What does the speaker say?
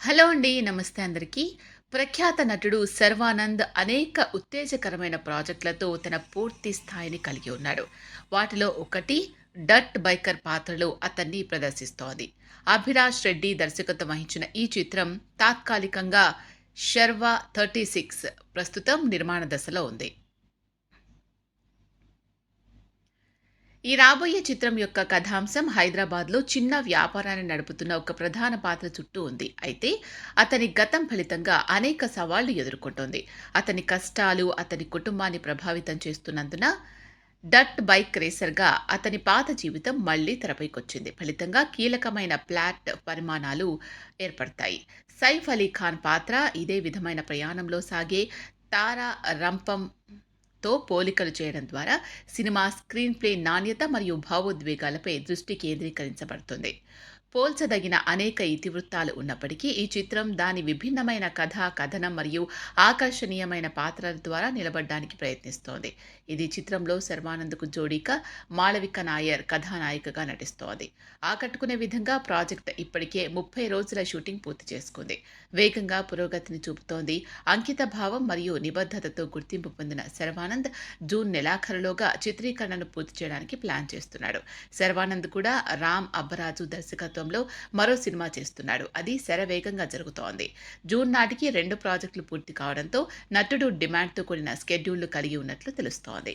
Hello అండి నమస్తే అందరికీ. ప్రఖ్యాత నటుడు శర్వానంద్ అనేక ఉత్తేజకరమైన ప్రాజెక్టులతో తన పూర్తి స్థాయిని కలిగి ఉన్నాడు. వాటిలో ఒకటి డట్ బైకర్ పాత్రలో అతన్ని ప్రదర్శిస్తోంది. అభిలాష్ రెడ్డి దర్శకత్వం వహించిన ఈ చిత్రం తాత్కాలికంగా శర్వా థర్టీ సిక్స్ ప్రస్తుతం నిర్మాణ దశలో ఉంది. ఈ రాబోయే చిత్రం యొక్క కథాంశం హైదరాబాద్లో చిన్న వ్యాపారాన్ని నడుపుతున్న ఒక ప్రధాన పాత్ర చుట్టూ ఉంది. అయితే అతని గతం ఫలితంగా అనేక సవాళ్ళు ఎదుర్కొంటోంది. అతని కష్టాలు అతని కుటుంబాన్ని ప్రభావితం చేస్తున్నందున డట్ బైక్ రేసర్గా అతని పాత జీవితం మళ్ళీ తెరపైకొచ్చింది. ఫలితంగా కీలకమైన ప్లాట్ పరిమాణాలు ఏర్పడతాయి. సైఫ్ అలీ ఖాన్ పాత్ర ఇదే విధమైన ప్రయాణంలో సాగే తారా రంపం తో పోలికలు చేయడం ద్వారా సినిమా స్క్రీన్ ప్లే నాణ్యత మరియు భావోద్వేగాలపై దృష్టి కేంద్రీకరించబడుతుంది. పోల్చదగిన అనేక ఇతివృత్తాలు ఉన్నప్పటికీ ఈ చిత్రం దాని విభిన్నమైన కథ కథనం మరియు ఆకర్షణీయమైన పాత్రల ద్వారా నిలబడడానికి ప్రయత్నిస్తోంది. ఇది చిత్రంలో శర్వానంద్కు జోడీగా మాళవిక నాయర్ కథానాయికగా నటిస్తోంది. ఆకట్టుకునే విధంగా ప్రాజెక్ట్ ఇప్పటికే ముప్పై రోజుల షూటింగ్ పూర్తి చేసుకుంది. వేగంగా పురోగతిని చూపుతోంది. అంకిత భావం మరియు నిబద్ధతతో గుర్తింపు పొందిన శర్వానంద్ జూన్ నెలాఖరులోగా చిత్రీకరణను పూర్తి చేయడానికి ప్లాన్ చేస్తున్నాడు. శర్వానంద్ కూడా రామ్ అబ్బరాజు దర్శకత్వం దర్శకత్వంలో మరో సినిమా చేస్తున్నాడు. అది శరవేగంగా జరుగుతోంది. జూన్ నాటికి రెండు ప్రాజెక్టులు పూర్తి కావడంతో నటుడు డిమాండ్తో కూడిన స్కెడ్యూళ్ళు కలిగి ఉన్నట్లు తెలుస్తోంది.